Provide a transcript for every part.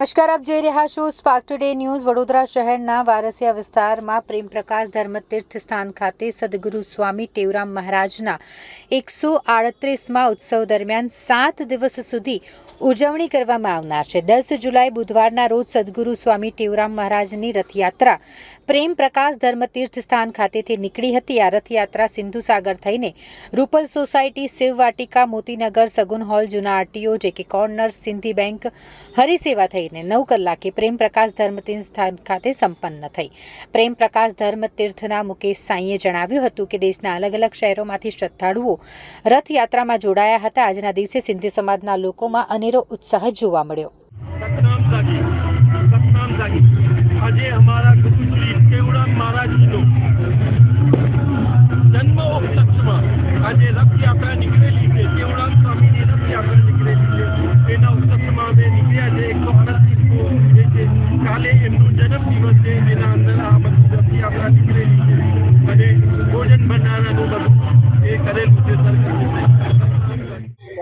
નમસ્કાર, આપ જોઈ રહ્યા છો સ્પાર્ક ટુડે ન્યૂઝ વડોદરા શહેરના વારસિયા વિસ્તારમાં પ્રેમપ્રકાશ ધર્મતીર્થ સ્થાન ખાતે સદગુરુ સ્વામી ટેવરામ મહારાજના એકસો આડત્રીસમાં ઉત્સવ દરમિયાન સાત દિવસ સુધી ઉજવણી કરવામાં આવનાર છે. દસ જુલાઈ બુધવારના રોજ સદગુરુ સ્વામી ટેવરામ મહારાજની રથયાત્રા પ્રેમ પ્રકાશ ધર્મતીર્થ સ્થાન ખાતેથી નીકળી હતી. આ રથયાત્રા સિંધુ સાગર થઈને રૂપલ સોસાયટી, શિવ વાટિકા, મોતીનગર, સગુન હોલ, જૂના RTO, JK corner Sindhi bank, Harisewa થઈને નવ કલાકે પ્રેમ પ્રકાશ ધર્મતીર્થ સ્થાન ખાતે સંપન્ન થઈ. પ્રેમ પ્રકાશ ધર્મતીર્થના મુકેશ સાંઈએ જણાવ્યું હતું કે દેશના અલગ અલગ શહેરોમાંથી શ્રદ્ધાળુઓ રથયાત્રામાં જોડાયા હતા. આજના દિવસે સિંધી સમાજના લોકોમાં અનેરો ઉત્સાહ જોવા મળ્યો. આજે અમારા ગુરુ શ્રી કેવડામ મહારાજજીનો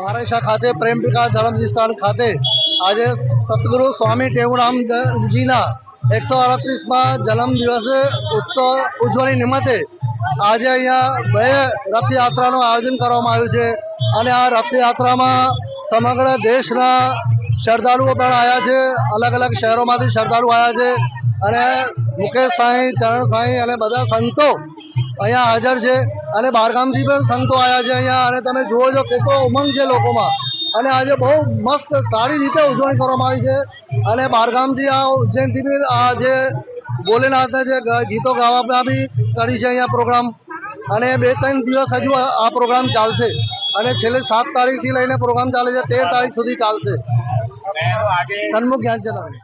સરકારે ખાતે પ્રેમ પ્રકાશ ધર્મસ્થાન ખાતે આજે સદગુરુ સ્વામી ટેવુરામજીના એકસો અડત્રીસમાં જન્મ દિવસે ઉત્સવ ઉજવણી નિમિત્તે આજે અહીંયા બે રથયાત્રાનું આયોજન કરવામાં આવ્યું છે. અને આ રથયાત્રામાં સમગ્ર દેશના શ્રદ્ધાળુઓ પણ આવ્યા છે. અલગ અલગ શહેરોમાંથી શ્રદ્ધાળુ આવ્યા છે. અને મુકેશ સાંઈ ચરણ સાંઈ અને બધા સંતો અહીંયા હાજર છે. અને બહારગામથી પણ સંતો આવ્યા છે અહીંયા. અને તમે જુઓ છો કેટલો ઉમંગ છે લોકોમાં. અને આજે બહુ મસ્ત સારી રીતે ઉજવણી કરવામાં આવી છે. અને બહારગામથી આ ઉજ્જૈનથી બી આ જે ભોલેનાથના જે ગીતો ગાવામાં બી કરી છે અહીંયા પ્રોગ્રામ. અને બે ત્રણ દિવસ હજુ આ આ પ્રોગ્રામ ચાલશે. અને છેલ્લે સાત તારીખથી લઈને પ્રોગ્રામ ચાલે છે તેર તારીખ સુધી ચાલશે. સન્મુખ જ્ઞાન ચલાવે